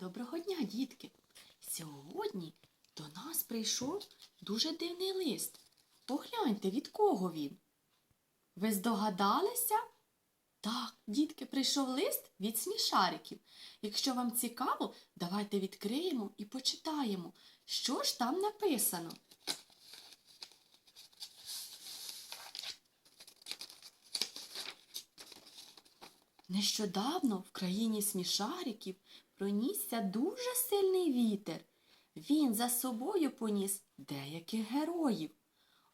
Доброго дня, дітки! Сьогодні до нас прийшов дуже дивний лист. Погляньте, від кого він? Ви здогадалися? Так, дітки, прийшов лист від смішариків. Якщо вам цікаво, давайте відкриємо і почитаємо, що ж там написано. Нещодавно в країні смішариків пронісся дуже сильний вітер. Він за собою поніс деяких героїв.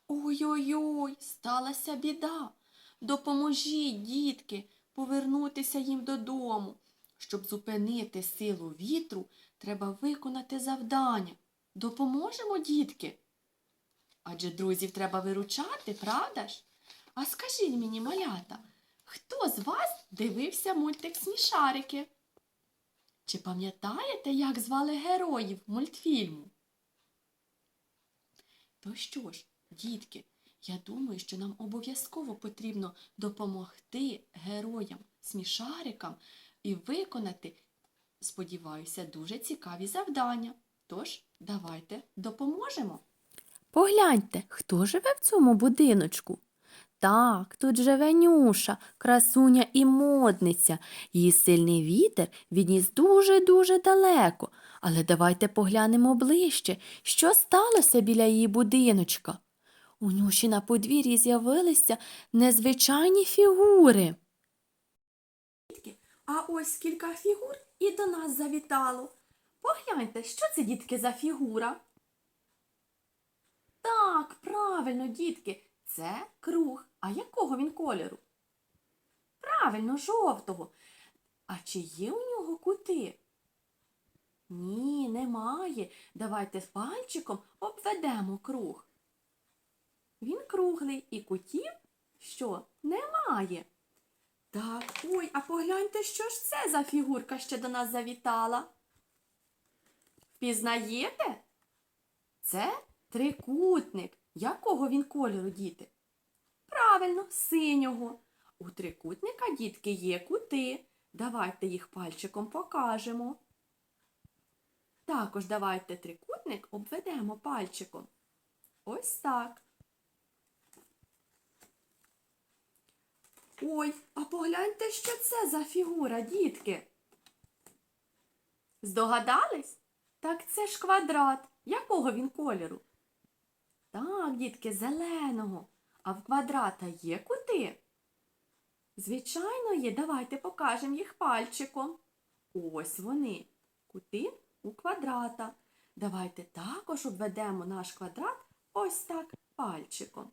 Ой-ой-ой, сталася біда. Допоможіть, дітки, повернутися їм додому. Щоб зупинити силу вітру, треба виконати завдання. Допоможемо, дітки? Адже друзів треба виручати, правда ж? А скажіть мені, малята, хто з вас дивився мультик Смішарики? Чи пам'ятаєте, як звали героїв мультфільму? То що ж, дітки, я думаю, що нам обов'язково потрібно допомогти героям, смішарикам і виконати, сподіваюся, дуже цікаві завдання. Тож, давайте допоможемо. Погляньте, хто живе в цьому будиночку? Так, тут живе Нюша, красуня і модниця. Її сильний вітер відніс дуже-дуже далеко. Але давайте поглянемо ближче, що сталося біля її будиночка. У Нюші на подвір'ї з'явилися незвичайні фігури. А ось кілька фігур і до нас завітало. Погляньте, що це, дітки, за фігура? Так, правильно, дітки, це круг. А якого він кольору? Правильно, жовтого. А чи є у нього кути? Ні, немає. Давайте пальчиком обведемо круг. Він круглий і кутів що? Немає. Так, ой, а погляньте, що ж це за фігурка ще до нас завітала? Впізнаєте? Це трикутник. Якого він кольору, діти? Правильно, синього. У трикутника, дітки, є кути. Давайте їх пальчиком покажемо. Також давайте трикутник обведемо пальчиком. Ось так. Ой, а погляньте, що це за фігура, дітки. Здогадались? Так це ж квадрат. Якого він кольору? Так, дітки, зеленого. А в квадрата є кути? Звичайно, є. Давайте покажемо їх пальчиком. Ось вони. Кути у квадрата. Давайте також обведемо наш квадрат ось так пальчиком.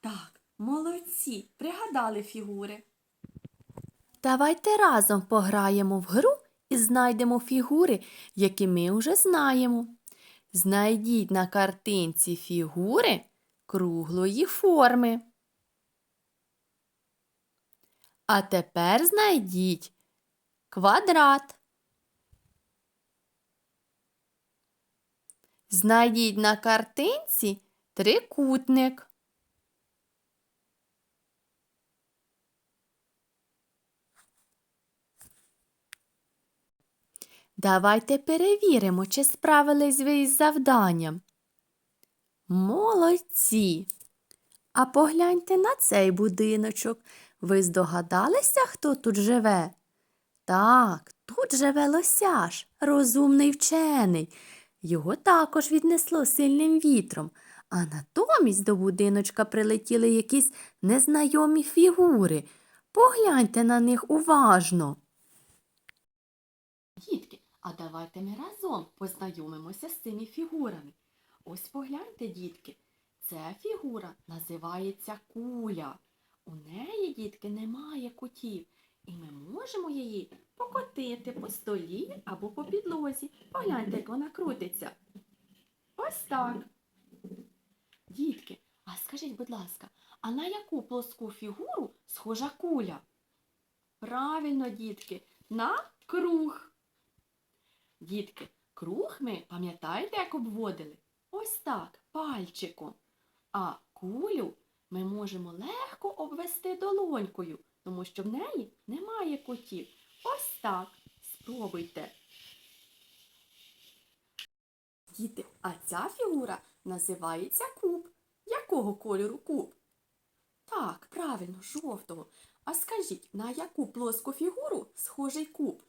Так, молодці, пригадали фігури. Давайте разом пограємо в гру і знайдемо фігури, які ми вже знаємо. Знайдіть на картинці фігури круглої форми. А тепер знайдіть квадрат. Знайдіть на картинці трикутник. Давайте перевіримо, чи справились ви із завданням. Молодці! А погляньте на цей будиночок. Ви здогадалися, хто тут живе? Так, тут живе лосяш, розумний вчений. Його також віднесло сильним вітром, а натомість до будиночка прилетіли якісь незнайомі фігури. Погляньте на них уважно. Дітки, а давайте ми разом познайомимося з цими фігурами. Ось погляньте, дітки, ця фігура називається куля. У неї, дітки, немає кутів, і ми можемо її покотити по столі або по підлозі. Погляньте, як вона крутиться. Ось так. Дітки, а скажіть, будь ласка, а на яку плоску фігуру схожа куля? Правильно, дітки, на круг. Дітки, круг ми, пам'ятаєте, як обводили? Ось так, пальчиком. А кулю ми можемо легко обвести долонькою, тому що в неї немає кутів. Ось так. Спробуйте. Діти, а ця фігура називається куб. Якого кольору куб? Так, правильно, жовтого. А скажіть, на яку плоску фігуру схожий куб?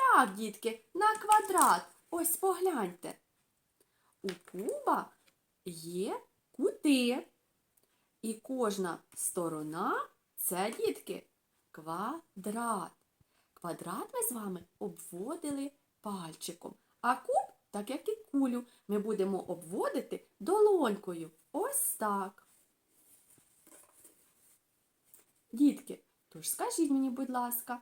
Так, дітки, на квадрат. Ось погляньте. У куба є кути. І кожна сторона це, дітки, квадрат. Квадрат ми з вами обводили пальчиком. А куб, так як і кулю, ми будемо обводити долонькою. Ось так. Дітки, тож скажіть мені, будь ласка,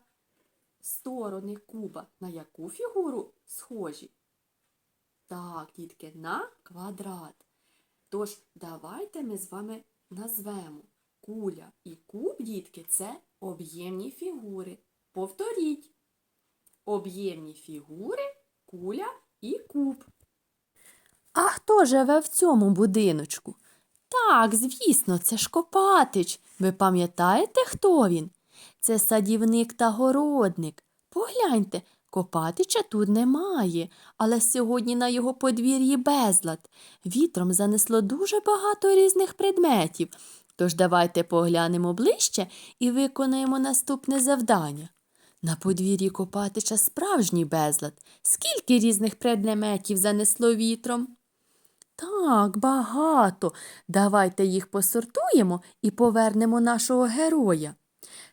сторони куба на яку фігуру схожі? Так, дітки, на квадрат. Тож давайте ми з вами назвемо куля і куб, дітки, це об'ємні фігури. Повторіть. Об'ємні фігури, куля і куб. А хто живе в цьому будиночку? Так, звісно, це ж Копатич. Ви пам'ятаєте, хто він? Це садівник та городник. Погляньте, Копатича тут немає, але сьогодні на його подвір'ї безлад. Вітром занесло дуже багато різних предметів. Тож давайте поглянемо ближче і виконаємо наступне завдання. На подвір'ї Копатича справжній безлад. Скільки різних предметів занесло вітром? Так, багато. Давайте їх посортуємо і повернемо нашого героя.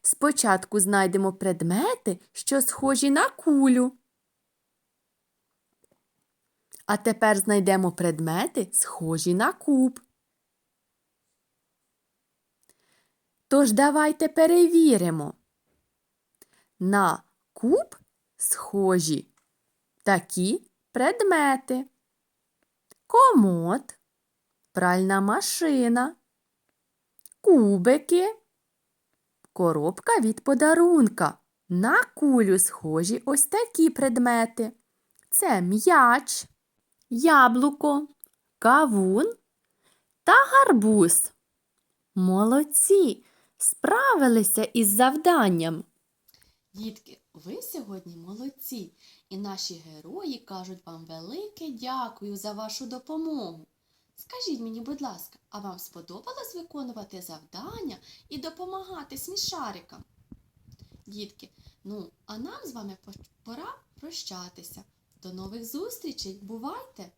Спочатку знайдемо предмети, що схожі на кулю. А тепер знайдемо предмети, схожі на куб. Тож давайте перевіримо. На куб схожі такі предмети комод, пральна машина, кубики, коробка від подарунка. На кулю схожі ось такі предмети. Це м'яч, яблуко, кавун та гарбуз. Молодці! Справилися із завданням. Дітки, ви сьогодні молодці, і наші герої кажуть вам велике дякую за вашу допомогу. Скажіть мені, будь ласка, а вам сподобалось виконувати завдання і допомагати смішарикам? Дітки, ну, а нам з вами пора прощатися. До нових зустрічей, бувайте!